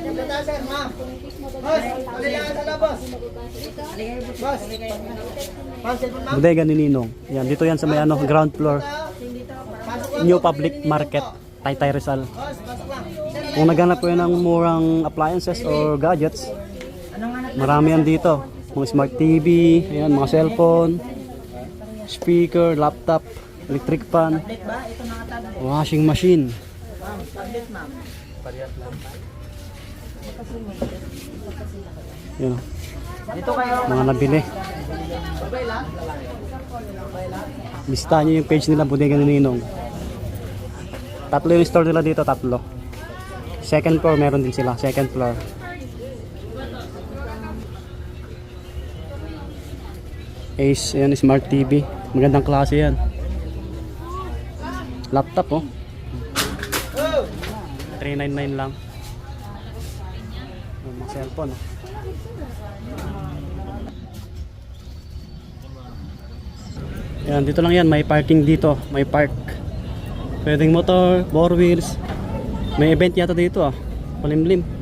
Butasan, ma'am. Boss, kailangan sa labas. Boss. Ma'am, cellphone, ma'am. Bodega ni Ninong. Yan, dito yan sa may ano, ground floor. New Public Market, Taytay Rizal. Boss. Kung naghanap yan ng murang appliances or gadgets, marami yan dito. Mga smart TV, ayan, mga cellphone, speaker, laptop, electric fan, washing machine. Yan, Dito kayo. mga nabili. Bista nyo yung page nila, Bodega ni Ninong. Tatlo yung store nila dito, tatlo. Second floor, meron din sila. Second floor. Ace, ayan, smart TV. Magandang klase yan. Laptop, oh. 399 lang. Mga cellphone, oh. Yan, dito lang yan. May parking dito. May park. Pwedeng motor, four wheels. May event yata dito ah. Palimlim.